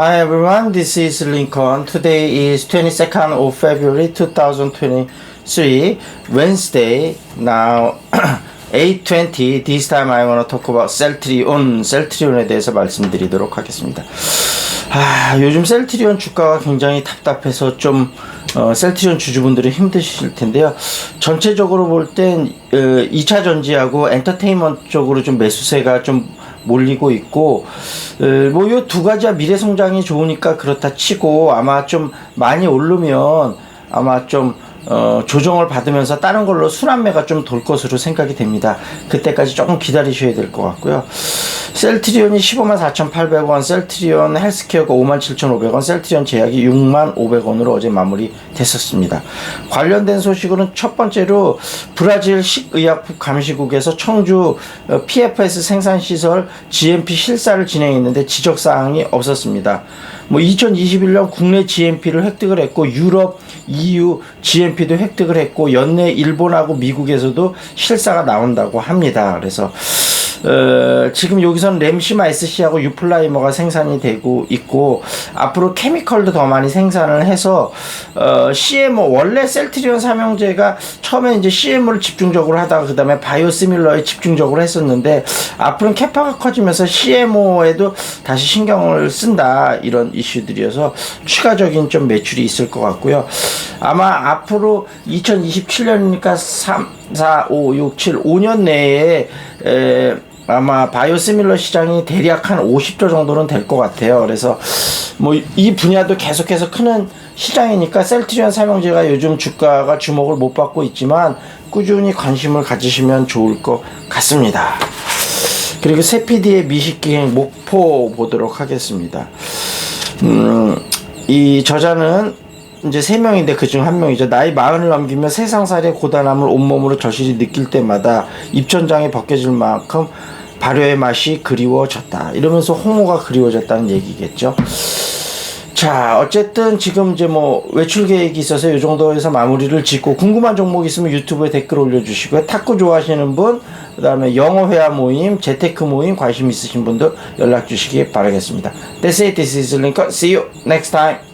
Hi everyone, this is Lincoln. Today is 22nd of February 2023, Wednesday. Now 8:20. This time I want to talk about 셀트리온, 셀트리온에 대해서 말씀드리도록 하겠습니다. 아, 요즘 셀트리온 주가가 굉장히 답답해서 좀 어, 셀트리온 주주분들이 힘드실 텐데요. 전체적으로 볼땐 어, 2차 전지하고 엔터테인먼트 쪽으로 좀 매수세가 좀 몰리고 있고 뭐 요 두 가지야 미래 성장이 좋으니까 그렇다 치고 아마 좀 많이 오르면 아마 좀 어, 조정을 받으면서 다른 걸로 순환매가 좀 돌 것으로 생각이 됩니다. 그때까지 조금 기다리셔야 될 것 같고요. 셀트리온이 15만 4,800원, 셀트리온 헬스케어가 5만 7,500원, 셀트리온 제약이 6만 500원으로 어제 마무리 됐었습니다. 관련된 소식으로는 첫 번째로 브라질 식의약품 감시국에서 청주 어, PFS 생산시설 GMP 실사를 진행했는데 지적사항이 없었습니다. 뭐 2021년 국내 GMP를 획득을 했고 유럽, EU GMP 도 획득을 했고 연내 일본하고 미국에서도 실사가 나온다고 합니다. 그래서 어, 지금 여기서는 램시마 SC하고 유플라이머가 생산이 되고 있고 앞으로 케미컬도 더 많이 생산을 해서 어, CMO 원래 셀트리온 삼형제가 처음에 이제 CMO를 집중적으로 하다가 그다음에 바이오시밀러에 집중적으로 했었는데 앞으로는 캐파가 커지면서 CMO에도 다시 신경을 쓴다 이런 이슈들이어서 추가적인 좀 매출이 있을 것 같고요. 아마 앞으로 2027년이니까 3, 4, 5, 6, 7, 5년 내에 에, 아마 바이오시밀러 시장이 대략 한 50조 정도는 될 것 같아요. 그래서 뭐 이 분야도 계속해서 크는 시장이니까 셀트리온 삼형제가 요즘 주가가 주목을 못 받고 있지만 꾸준히 관심을 가지시면 좋을 것 같습니다. 그리고 세피디의 미식기행 목포 보도록 하겠습니다. 음, 이 저자는 이제 세 명인데 그 중 한 명이죠. 나이 마흔을 넘기면 세상살의 고단함을 온몸으로 절실히 느낄 때마다 입천장이 벗겨질 만큼 발효의 맛이 그리워졌다. 이러면서 홍어가 그리워졌다는 얘기겠죠. 자, 어쨌든 지금 이제 뭐 외출 계획이 있어서 이 정도에서 마무리를 짓고 궁금한 종목 있으면 유튜브에 댓글 올려주시고요. 탁구 좋아하시는 분, 그 다음에 영어 회화 모임, 재테크 모임 관심 있으신 분들 연락 주시기 바라겠습니다. That's it. This is Lincoln. See you next time.